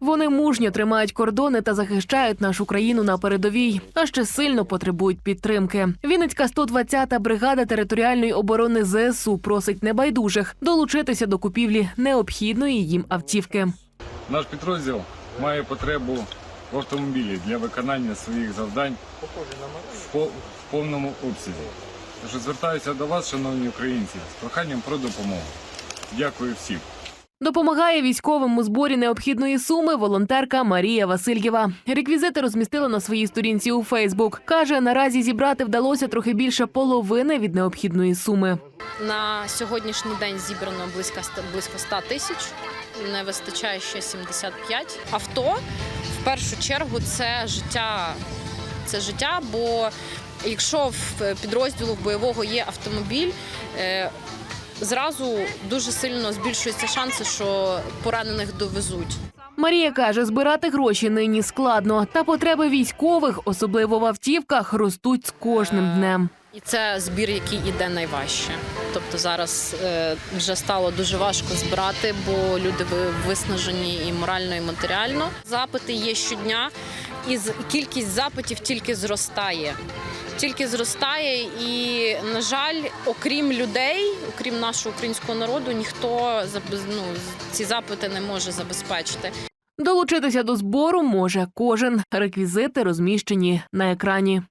Вони мужньо тримають кордони та захищають нашу країну на передовій, а ще сильно потребують підтримки. Вінницька 120-та бригада територіальної оборони ЗСУ просить небайдужих долучитися до купівлі необхідної їм автівки. Наш підрозділ має потребу в автомобілі для виконання своїх завдань в повному обсязі. Тож звертаюся до вас, шановні українці, з проханням про допомогу. Дякую всім. Допомагає військовим у зборі необхідної суми волонтерка Марія Васильєва. Реквізити розмістила на своїй сторінці у Фейсбук. каже, наразі зібрати вдалося трохи більше половини від необхідної суми. На сьогоднішній день зібрано близько близько 100 тисяч. Не вистачає ще 75. Авто в першу чергу це життя. Це життя, бо якщо в підрозділу бойового є автомобіль, е, зразу дуже сильно збільшуються шанси, що поранених довезуть. Марія каже, збирати гроші нині складно, та потреби військових, особливо в автівках, ростуть з кожним днем. І це збір, який іде найважче. Тобто зараз е, вже стало дуже важко збирати, бо люди виснажені і морально, і матеріально. Запити є щодня, і кількість запитів тільки зростає. Тільки зростає, і на жаль, окрім людей, окрім нашого українського народу, ніхто ну, ці запити не може забезпечити. Долучитися до збору може кожен. Реквізити розміщені на екрані.